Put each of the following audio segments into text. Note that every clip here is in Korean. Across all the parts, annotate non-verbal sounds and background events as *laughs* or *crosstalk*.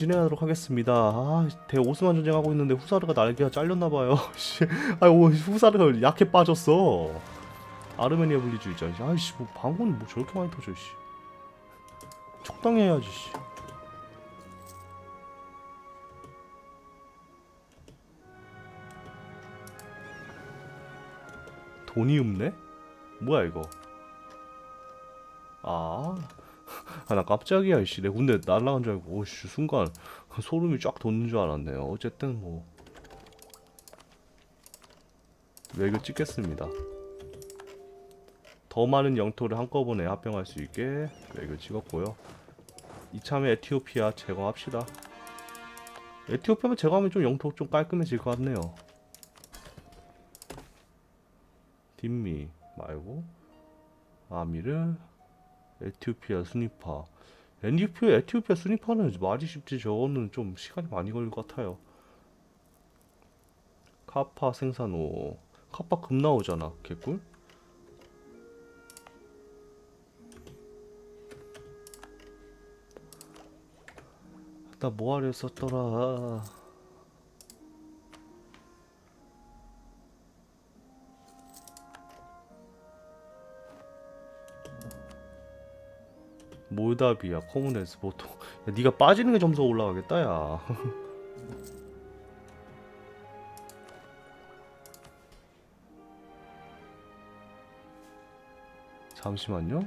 진행하도록 하겠습니다. 아, 대 오스만 전쟁하고 있는데 후사르가 날개가 잘렸나봐요. *laughs* 씨, 아, 오, 후사르가 약해 빠졌어. 아르메니아 분리주의자. 아이씨, 뭐 방군 뭐 저렇게 많이 터져, 씨. 적당히 해야지, 씨. 돈이 없네? 뭐야 이거? 아, 아, 나 깜짝이야, 이씨. 내 군대 날라간 줄 알고, 오씨, 순간 소름이 쫙 돋는 줄 알았네요. 어쨌든 뭐 외교 찍겠습니다. 더 많은 영토를 한꺼번에 합병할 수 있게 외교 찍었고요. 이참에 에티오피아 제거합시다. 에티오피아만 제거하면 좀 영토 좀 깔끔해질 것 같네요. 딘미 말고 아미르 에티오피아 수니파. 에티오피아 에티오피아 수니파는 말이 쉽지 저거는 좀 시간이 많이 걸릴 것 같아요. 카파 생산호. 카파 금 나오잖아 개꿀. 나 뭐하려 했었더라 몰다비아 코문에스 보통. 야, 네가 빠지는 게 점수가 올라가겠다 야. *laughs* 잠시만요.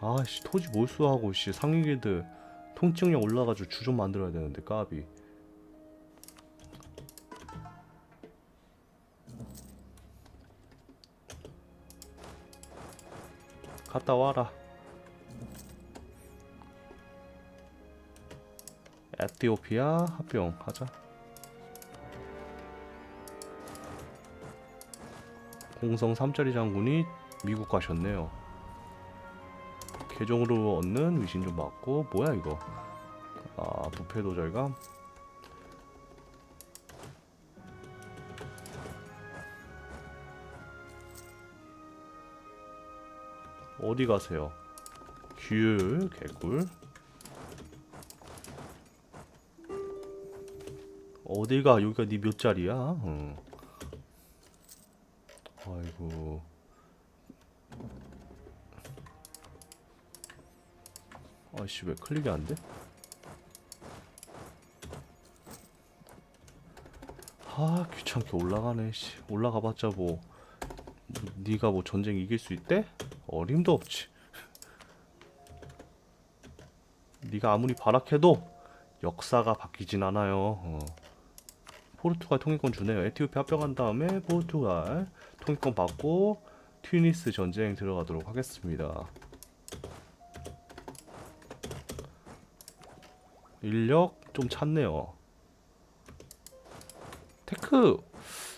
아씨 토지 몰수하고 씨 상위기들 통증력 올라가지고 주 좀 만들어야 되는데 까비. 갔다 와라 에티오피아 합병 하자. 공성 3짜리 장군이 미국 가셨네요. 계정으로 얻는 위신 좀 받고 뭐야 이거? 아 부패 도절감. 어디 가세요? 규 개꿀. 어딜가 여기가 네 몇 자리야? 어. 아이고 아씨 왜 클릭이 안 돼? 아 귀찮게 올라가네 씨 올라가봤자 뭐, 뭐 네가 뭐 전쟁 이길 수 있대? 어림도 없지 *laughs* 네가 아무리 발악해도 역사가 바뀌진 않아요 어. 포르투갈 통일권 주네요. 에티오피아 합병한 다음에 포르투갈 통일권 받고 튜니스 전쟁 들어가도록 하겠습니다. 인력 좀 찼네요. 테크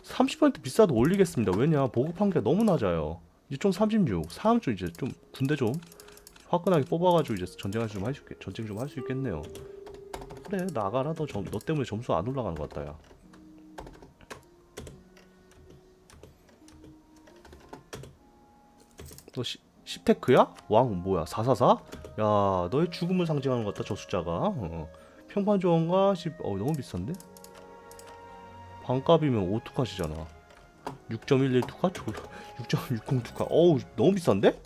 30% 비싸도 올리겠습니다. 왜냐 보급한 게 너무 낮아요. 이제 좀 36. 사람 좀 이제 좀 군대 좀 화끈하게 뽑아가지고 이제 전쟁할 좀 할 수 있겠 전쟁 좀 할 수 있겠네요. 그래 나가라 너, 점, 너 때문에 점수 안 올라가는 것 같다 야. 너 시, 10테크야? 왕 뭐야 444? 야 너의 죽음을 상징하는 것 같다 저 숫자가 어. 평판 조언가 10... 어 너무 비싼데? 반값이면 오투카시잖아 6.11 투카? 6.60 투카 어우 너무 비싼데?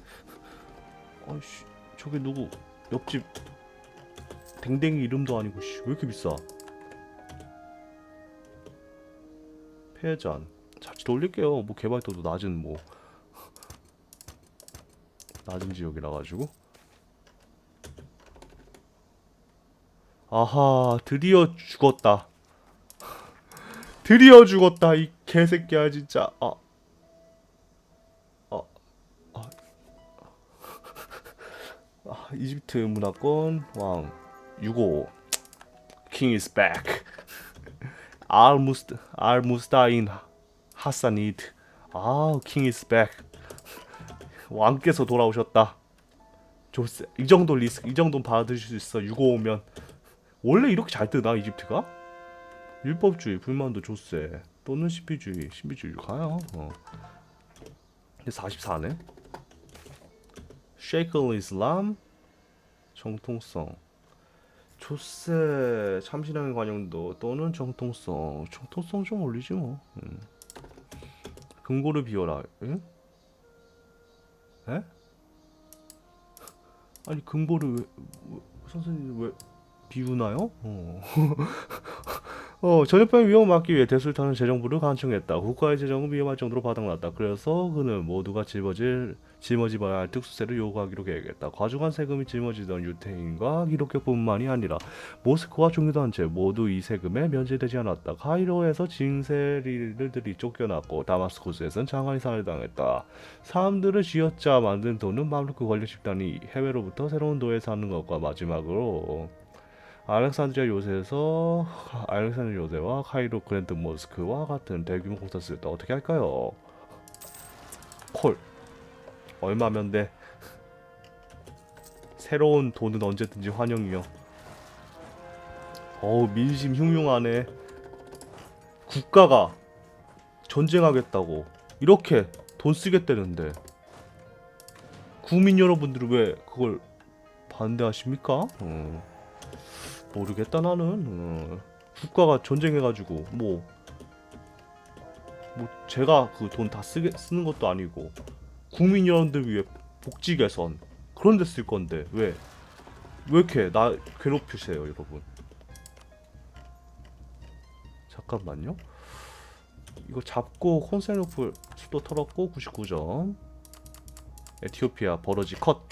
아이씨 저게 누구 옆집 댕댕이 이름도 아니고 씨, 왜 이렇게 비싸 폐잔 자칫 올릴게요 뭐 개발도도 낮은 뭐 낮은 지역이라 가지고. 아하 드디어 죽었다. *laughs* 드디어 죽었다 이 개새끼야 진짜. 아. 아, 아, 아, 이집트 문화권 왕 6호 King is back. 알무스 알무스타인 하사니드 아 King is back 왕께서 돌아오셨다. 조세 이 정도 리스크 이 정도 받으실 수 있어 655면 원래 이렇게 잘 뜨나 이집트가? 율법주의 불만도 조세 또는 신비주의 신비주의 가요. 어. 근데 44네. 쉐이클 이슬람 정통성 조세 참신함의 관용도 또는 정통성 정통성 좀 올리지 뭐 음. 금고를 비워라 응? 에? 아니 금고를 왜, 왜 선생님 왜 비우나요? 어. *laughs* 어, 전염병 위험을 막기 위해 대술타는 재정부를 간청했다. 국가의 재정은 위험할 정도로 바닥났다. 그래서 그는 모두가 짊어질 짊어지봐야 할 특수세를 요구하기로 계획했다. 과중한 세금이 짊어지던 유태인과 기독교뿐만이 아니라 모스크와 종교단체 모두 이 세금에 면제되지 않았다. 카이로에서 징세리들이 쫓겨났고 다마스쿠스에선 장안이 살해당했다. 사람들을 쥐어짜 만든 돈은 마르크 권력 집단이 해외로부터 새로운 도에 사는 것과 마지막으로 알렉산드리아 요새에서 알렉산드리아 요새와 카이로 그랜드 모스크와 같은 대규모 때 어떻게 할까요? 콜 얼마면 돼? 새로운 돈은 언제든지 환영이요. 어우 민심 흉흉하네. 국가가 전쟁하겠다고 이렇게 돈 쓰겠다는데 국민 여러분들은 왜 그걸 반대하십니까? 어. 모르겠다 나는. 어. 국가가 전쟁해가지고 뭐, 뭐 제가 그 돈 다 쓰는 것도 아니고 국민 여러분들 위해 복지 개선 그런 데 쓸 건데 왜 왜 이렇게 나 괴롭히세요 여러분? 잠깐만요. 이거 잡고 콘센트풀 수도 털었고 99점. 에티오피아 버러지 컷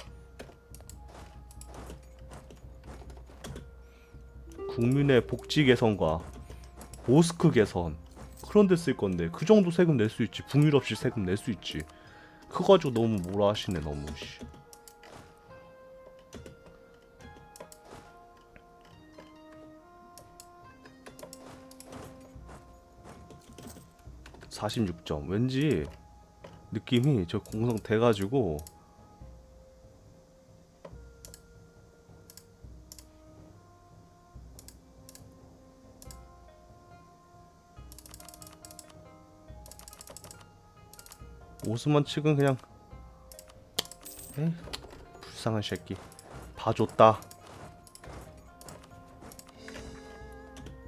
국민의 복지 개선과 모스크 개선 그런 데 쓸 건데 그 정도 세금 낼 수 있지 북일 없이 세금 낼 수 있지 그거 가지고 너무 뭐라 하시네 너무 씨. (46점) 왠지 느낌이 저 공성 돼가지고 오스만 측은 그냥. 에이 불쌍한 새끼. 봐줬다.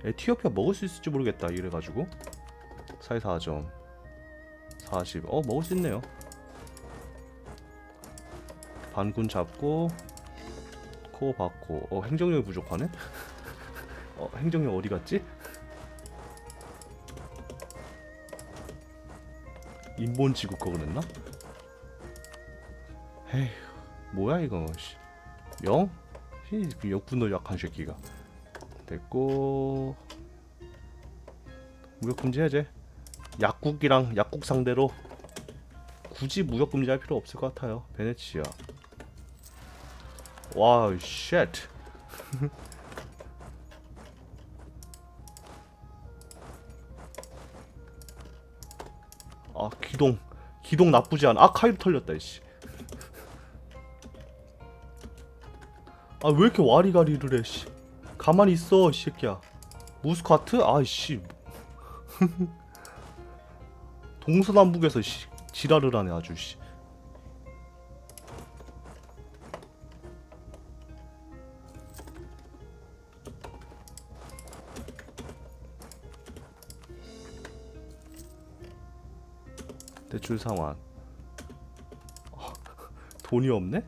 에티오피아 먹을 수 있을지 모르겠다 이래가지고. 사이 4점. 40 어 먹을 수 있네요. 반군 잡고 코어 받고. 어 행정력이 부족하네? *laughs* 어 행정력 어디 갔지? 인본 지구 거 그랬나? 에휴 뭐야 이거 씨. 영? 히, 그 역분노 약한 새끼가 됐고 무역금지 해제 약국이랑 약국 상대로 굳이 무역금지 할 필요 없을 것 같아요 베네치아 와우 쉣 *laughs* 기동. 기동 나쁘지 않아. 아 카이로 털렸다 이씨. 아 왜 이렇게 와리가리를 해 씨. 가만히 있어 이 새끼야. 무스카트? 아이씨. *laughs* 동서남북에서 씨, 지랄을 하네 아주 씨 상환 어, *laughs* 돈이 없네?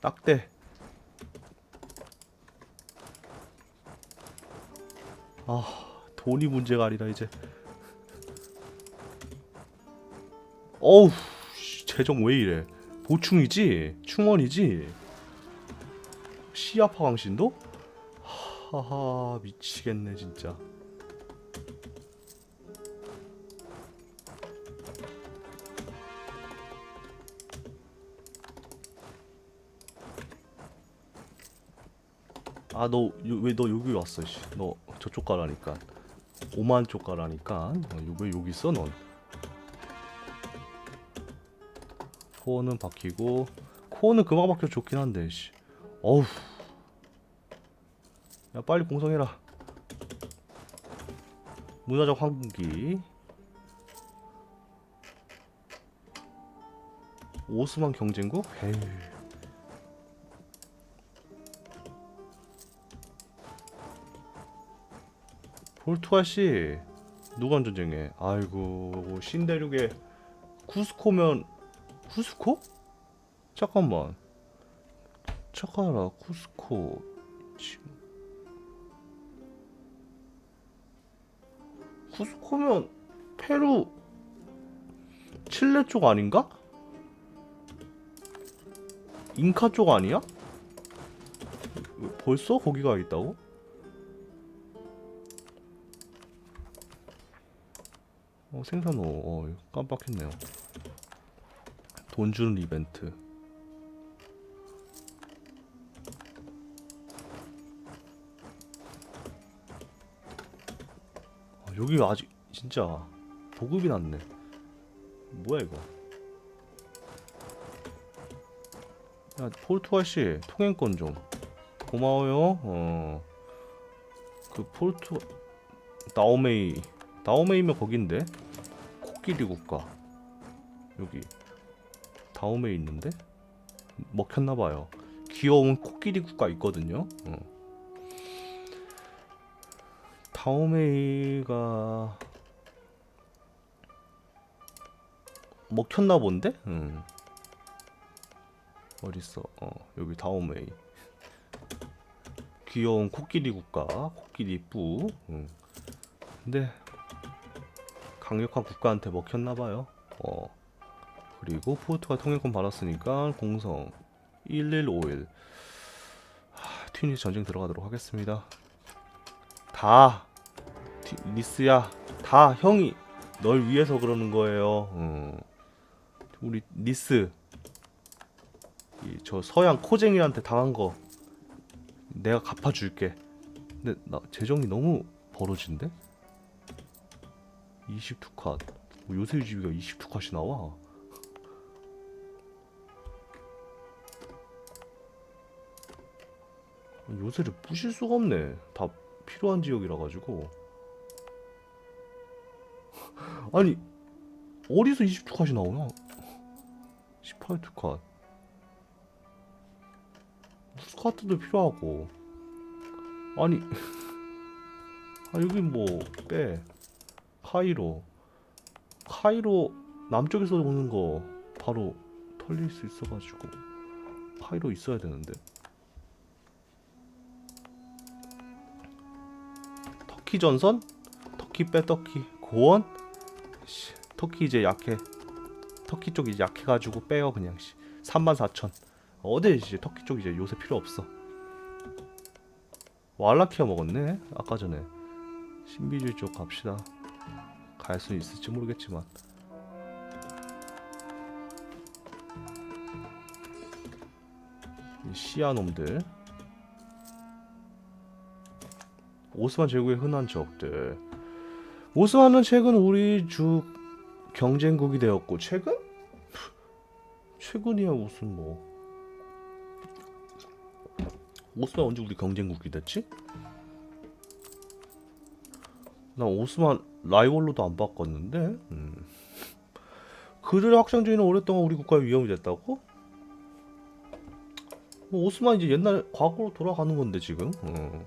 딱대. 아 돈이 문제가 아니라 이제. 어우 씨, 재정 왜 이래? 보충이지? 충원이지? 시아파 강신도? 하하 미치겠네 진짜. 아 너 왜 너 여기 왔어 씨. 너 저쪽 가라니까. 오만 쪽 가라니까. 어, 왜 여기 있어 넌 코어는 박히고 코어는 그만 박혀 좋긴 한데 씨. 어우 야 빨리 공성해라 문화적 황금기 오스만 경쟁국? 에이. 포르투갈 씨 누가 전쟁해? 아이고 신대륙에 쿠스코면 쿠스코? 잠깐만 잠깐만 쿠스코 지금 쿠스코면 페루 칠레 쪽 아닌가? 잉카 쪽 아니야? 벌써 거기 가 있다고? 어, 생산호 어, 깜빡했네요. 돈 주는 이벤트. 아, 여기 아직 진짜 보급이 났네. 뭐야 이거? 야 포르투갈 씨 통행권 좀 고마워요. 어. 그 포르투 나오메이 나오메이면 거긴데 코끼리 국가 여기 다오메이 있는데 먹혔나 봐요. 귀여운 코끼리 국가 있거든요. 어. 다오메이가 먹혔나 본데? 응. 어딨어? 어 여기 다오메이 귀여운 코끼리 국가 코끼리 뿌 응. 근데 강력한 국가한테 먹혔나봐요 어 그리고 포르투갈 통일권 받았으니까 공성 1151 하, 튀니스 전쟁 들어가도록 하겠습니다 다 튀- 니스야 다 형이 널 위해서 그러는 거예요 음. 우리 니스 이 저 서양 코쟁이한테 당한 거 내가 갚아줄게. 근데 나 재정이 너무 벌어진데? 22컷. 뭐 요새 유지비가 22컷이 나와. 요새를 부실 수가 없네. 다 필요한 지역이라 가지고. 아니 어디서 22컷이 나오나? 18투컷. 스카트도 필요하고 아니 *laughs* 아 여기 뭐 빼 카이로 카이로 남쪽에서 오는 거 바로 털릴 수 있어가지고 카이로 있어야 되는데 터키 전선 터키 빼 터키 고원 씨, 터키 이제 약해 터키 쪽 이제 약해가지고 빼요 그냥 씨 34,000 어디 이제 터키 쪽 이제 요새 필요 없어. 왈라키아 먹었네. 아까 전에 신비주의 쪽 갑시다. 갈 수 있을지 모르겠지만. 이 시아 놈들. 오스만 제국의 흔한 적들. 오스만은 최근 우리 주 경쟁국이 되었고 최근? 최근이야 무슨 뭐. 오스만 언제 우리 경쟁국이 됐지? 나 오스만 라이벌로도 안 바꿨는데 음. 그들의 확장주의는 오랫동안 우리 국가의 위험이 됐다고? 뭐 오스만 이제 옛날 과거로 돌아가는 건데 지금 어.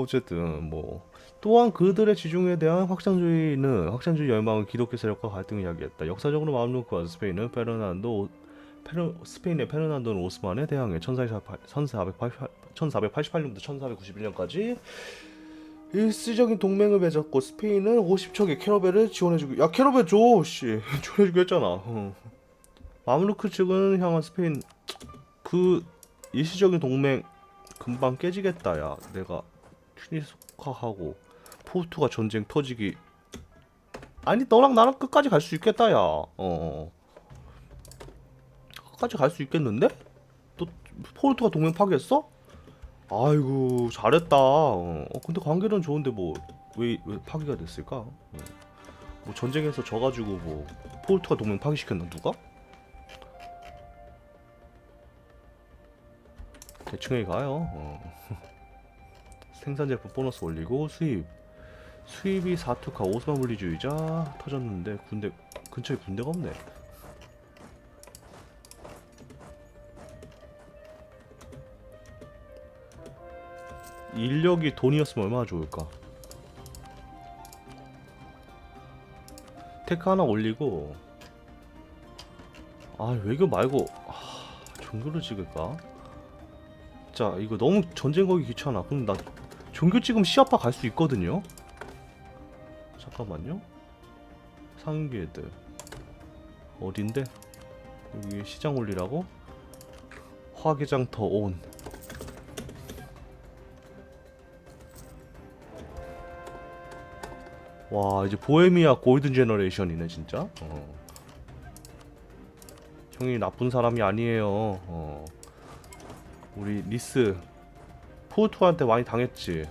어쨌든 뭐 또한 그들의 지중해에 대한 확장주의는 확장주의 열망은 기독교 세력과 갈등을 야기했다 역사적으로 마음루크와 스페인은 페르난도 페르, 스페인의 페르난도는 오스만에 대항해 1488, 1488, 1488년부터 1491년까지 일시적인 동맹을 맺었고 스페인은 50척의 캐러벨을 지원해주고 야 캐러벨 줘! 씨 *laughs* 지원해주고 했잖아 어. 마므루크 측은 향한 스페인 그 일시적인 동맹 금방 깨지겠다 야 내가 튀니스카하고 포르투가 전쟁 터지기 아니 너랑 나랑 끝까지 갈 수 있겠다 야 어. 끝까지 갈 수 있겠는데? 또 포르투가 동맹 파괴했어? 아이고 잘했다. 어 어, 근데 관계는 좋은데 뭐왜 왜 파괴가 됐을까? 어. 뭐 전쟁에서 져가지고 뭐 포르투가 동맹 파괴시켰나 누가? 대충에 가요. 어. *laughs* 생산 제품 보너스 올리고 수입 수입이 사투카 오스만 분리주의자 터졌는데 군대 근처에 군대가 없네. 인력이 돈이었으면 얼마나 좋을까. 테크 하나 올리고 아 외교 말고 아, 종교를 찍을까? 자 이거 너무 전쟁 거기 귀찮아. 그럼 나 종교 찍으면 시아파 갈 수 있거든요. 잠깐만요. 상계 애들 어딘데? 여기 시장 올리라고? 화개장 더 온. 와 이제 보헤미아 골든 제너레이션이네 진짜. 어. 형이 나쁜 사람이 아니에요. 어. 우리 리스 포르투한테 많이 당했지.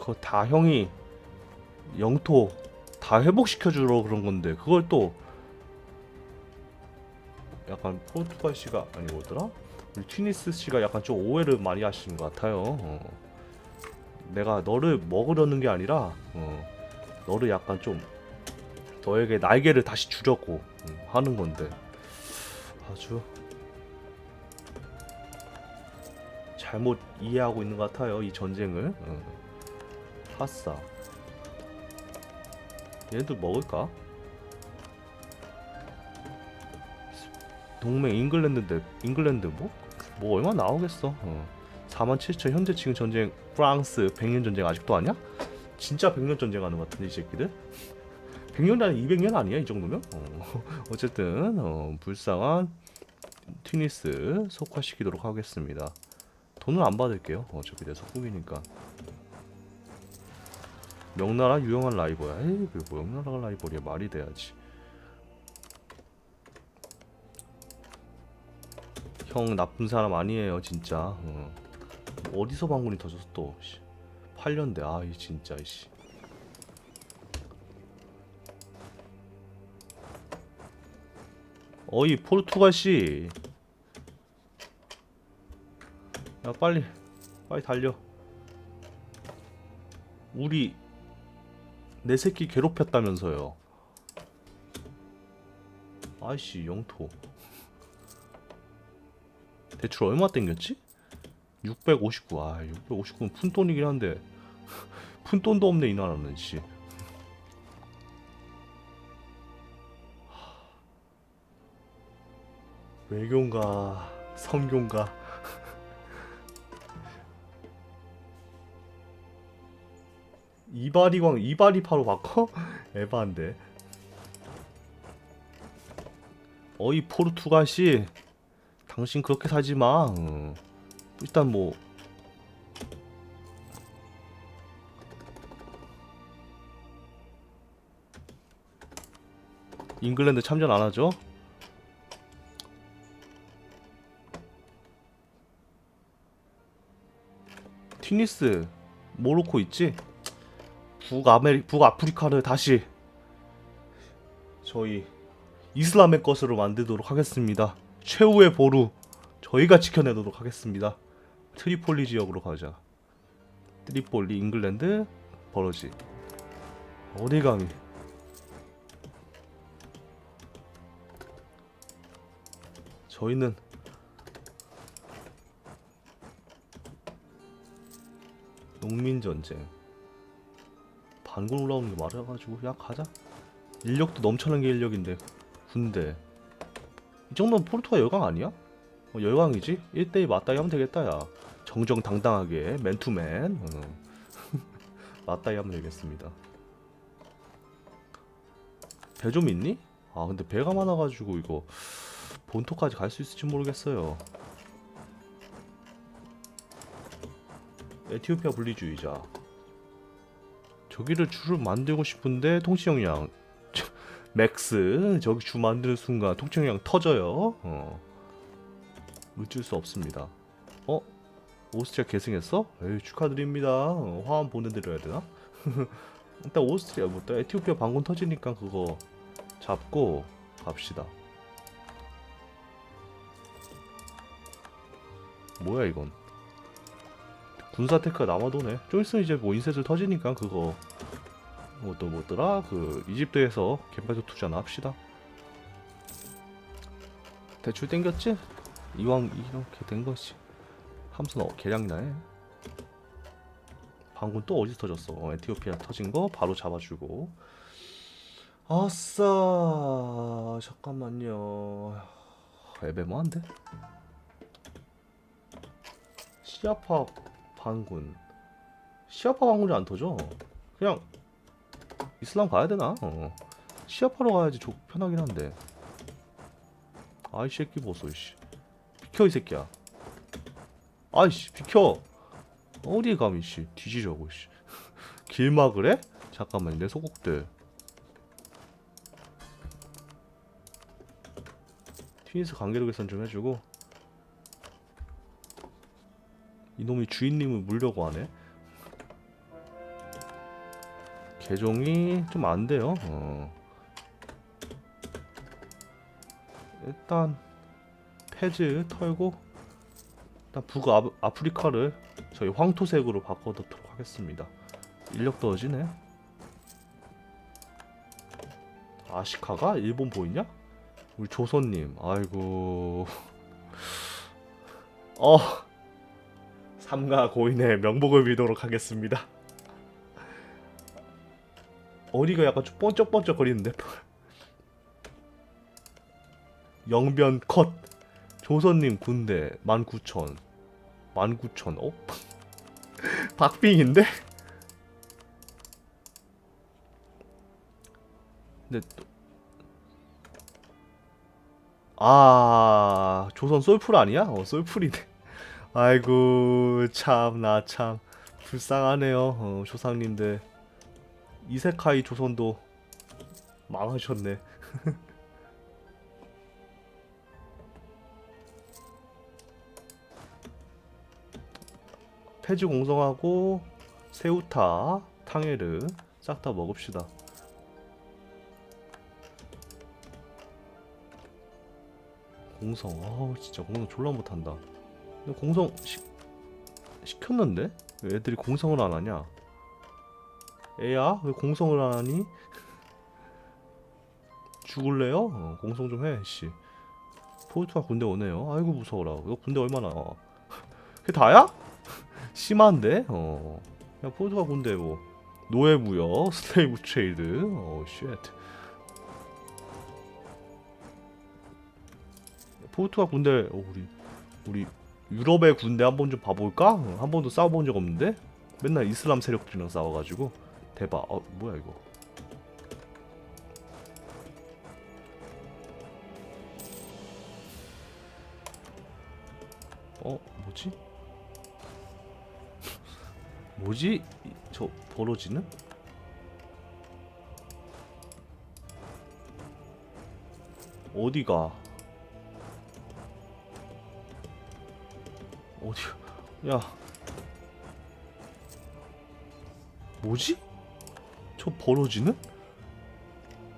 그거 다 형이 영토 다 회복시켜주러 그런 건데 그걸 또 약간 포르투갈 씨가 아니 뭐더라? 우리 튀니스 씨가 약간 좀 오해를 많이 하시는 것 같아요. 어. 내가 너를 먹으려는 게 아니라 어, 너를 약간 좀 너에게 날개를 다시 주려고 음, 하는 건데 아주 잘못 이해하고 있는 것 같아요 이 전쟁을 어. 하싸 얘들 먹을까? 동맹 잉글랜드인데 잉글랜드 뭐? 뭐 얼마 나오겠어 어. 4만 7천 현재 지금 전쟁 프랑스 100년 전쟁 아직도 하냐? 진짜 100년 전쟁 하는 것 같은데 이 새끼들 100년이 아니 200년 아니야 이 정도면? 어. *laughs* 어쨌든 어, 불쌍한 튀니스 속화시키도록 하겠습니다 돈을 안 받을게요. 어차피 내 속국이니까. 명나라 유용한 라이벌야. 에이 그뭐 명나라 라이벌이야. 말이 돼야지. 형 나쁜 사람 아니에요 진짜. 어. 어디서 방문이 터졌어 또? 씨. 8년 돼 아이 진짜 씨. 어이 포르투갈 씨 야 빨리 빨리 달려 우리 내 새끼 괴롭혔다면서요 아이씨 영토 대출 얼마 땡겼지? 659. 아, 659는 푼돈이긴 한데 *laughs* 푼돈도 없네 이 나라는 씨. 외교인가 성교인가 이바리광 이바리파로 바꿔? *laughs* 에바인데 어이 포르투갈씨 당신 그렇게 살지 마. 어. 일단 뭐 잉글랜드 참전 안 하죠? 튀니스 모로코 있지? 북아메리 북아프리카를 다시 저희 이슬람의 것으로 만들도록 하겠습니다. 최후의 보루 저희가 지켜내도록 하겠습니다. 트리폴리 지역으로 가자. 트리폴리, 잉글랜드, 버러지. 어디 감히? 저희는 농민 전쟁. 반군 올라오는 게 말해가지고 야 가자. 인력도 넘쳐난 게 인력인데 군대. 이 정도면 포르투갈 열강 아니야? 어, 열강이지? 1대1 맞다이 하면 되겠다 야 정정당당하게 맨투맨 어. *laughs* 맞다이 하면 되겠습니다 배 좀 있니? 아 근데 배가 많아가지고 이거 본토까지 갈 수 있을지 모르겠어요 에티오피아 분리주의자 저기를 주를 만들고 싶은데 통치역량 맥스 저기 주 만드는 순간 통치역량 터져요 어. 어쩔 수 없습니다. 어? 오스트리아 계승했어? 에이 축하드립니다. 어, 화환 보내드려야 되나? *laughs* 일단 오스트리아 뭐 에티오피아 방군 터지니까 그거 잡고 갑시다. 뭐야 이건? 군사 테크가 남아도네. 좀 있으면 이제 뭐 인쇄술 터지니까 그거 뭐또 뭐더라 그 이집트에서 개발도 투자나 합시다. 대출 땡겼지? 이왕 이렇게 된 것이 함선 어, 개량나해. 방금 또 어디서 터졌어? 어, 에티오피아 터진 거 바로 잡아주고. 아싸 잠깐만요. 애매모한데? 시아파 반군. 시아파 반군이 안 터져. 그냥 이슬람 가야 되나? 어. 시아파로 가야지 좀 편하긴 한데. 아이 새끼 보소 씨. 비켜 이 새끼야. 아이씨 비켜. 어디 감히 씨. 뒤지려고 씨. 길막을 해? 잠깐만 내 소국들. 튀니스 관계로 개선 좀 해주고 이놈이 주인님을 물려고 하네. 개종이 좀 안 돼요. 어. 일단 페즈 털고 일단 북아 아프리카를 저희 황토색으로 바꿔놓도록 하겠습니다. 인력 떨어지네. 아시카가 일본 보이냐? 우리 조선님, 아이고. *laughs* 어. 삼가 고인의 명복을 빌도록 하겠습니다. 어디가 약간 좀 번쩍번쩍 거리는데? 영변 컷. 조선님 군대 19,000. 19,000. 어? *laughs* 박빙인데? 근데 또 아, 조선 솔풀 아니야? 어, 솔풀이네. 아이고 참 나 참. 불쌍하네요 어, 조상님들. 이세카이 조선도 망하셨네. *laughs* 폐지 공성하고 세우타 탕헤르 싹 다 먹읍시다. 공성 아우 진짜 공성 졸라 못한다 공성 시, 시켰는데 왜 애들이 공성을 안 하냐? 애야 왜 공성을 안 하니? 죽을래요? 어, 공성 좀 해, 씨. 포르투가 군대 오네요. 아이고 무서워라. 이거 군대 얼마나? *laughs* 그게 다야? *laughs* 심한데? 어. 야 포르투가 군대 뭐 노예무여, 슬레이브 *laughs* 트레이드. 어, 쉣. 포르투가 군대 어, 우리 우리 유럽의 군대 한번 좀 봐볼까? 어, 한 번도 싸워본 적 없는데 맨날 이슬람 세력들이랑 싸워가지고 대박. 어 뭐야 이거? 어 뭐지? *laughs* 뭐지? 이- 저 벌어지는? 어디가? 어디? 야, 뭐지? 저 벌어지는?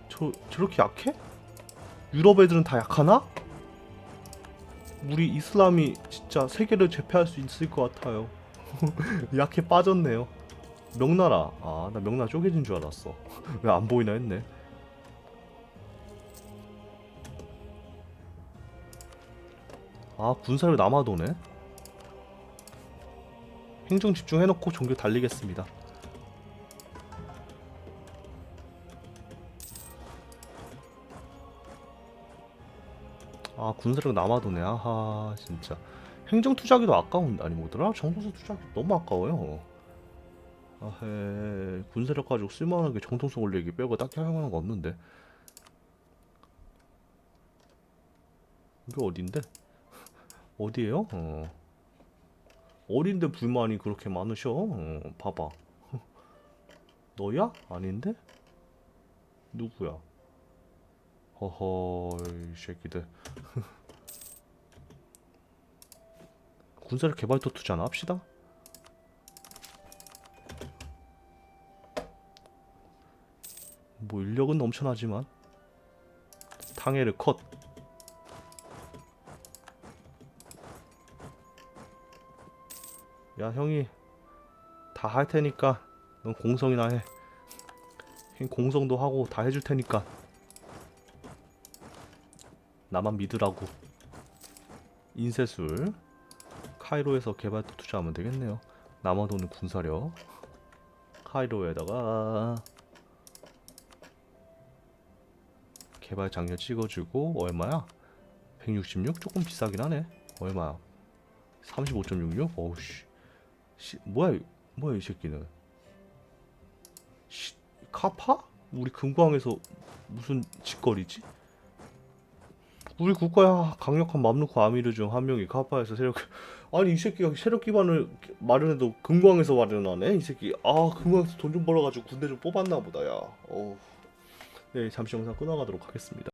저 저렇게 약해? 유럽 애들은 다 약하나? 우리 이슬람이 진짜 세계를 제패할 수 있을 것 같아요. *laughs* 약해 빠졌네요. 명나라. 아, 나 명나라 쪼개진 줄 알았어. *laughs* 왜 안 보이나 했네. 아, 군사를 남아도네. 행정 집중해놓고 종교 달리겠습니다. 아 군사력 남아도네. 아하 진짜. 행정 투자기도 아까운 아니 뭐더라? 정통수 투자기 너무 아까워요. 아헤 군사력 가지고 쓸만하게 정통수 올리기 빼고 딱히 할 만한 거 없는데. 이게 어딘데? *laughs* 어디에요? 어 어린데 불만이 그렇게 많으셔? 어, 봐봐. *laughs* 너야? 아닌데? 누구야? 허허 이 새끼들. *laughs* 군사력 개발도 투자나 합시다. 뭐 인력은 넘쳐나지만. 탕헤르 컷 야 형이 다 할 테니까 넌 공성이나 해. 걘 공성도 하고 다 해줄 테니까 나만 믿으라고. 인쇄술 카이로에서 개발도 투자하면 되겠네요. 남아도는 군사력 카이로에다가 개발 장려 찍어주고 얼마야? 166 조금 비싸긴 하네. 얼마야? 35.66? 어우씨. 씨, 뭐야, 이- 뭐야 이 새끼는? 씨, 카파? 우리 금광에서 무슨 짓거리지? 우리 국가의 강력한 맘루크 아미르 중 한 명이 카파에서 세력 아니 이 새끼가 세력 기반을 마련해도 금광에서 마련하네 이 새끼 아 금광에서 돈 좀 벌어가지고 군대 좀 뽑았나 보다 야 어. 네 잠시 영상 끊어가도록 하겠습니다